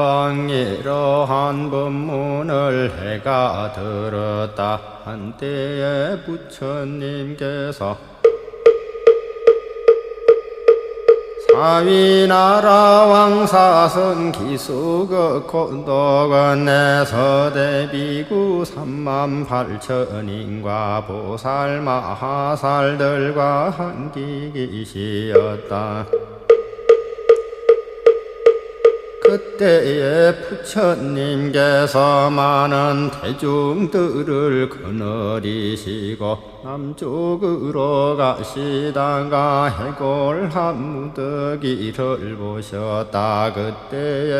성경 이러한 법문을 해가 들었다 한때에 부처님께서 사위나라 왕사선 기수그 곤덕원내 서대비구 삼만 팔천인과 보살 마하살들과 한기기시였다. 그때에 부처님께서 많은 대중들을 거느리시고 남쪽으로 가시다가 해골 한 무더기를 보셨다. 그때에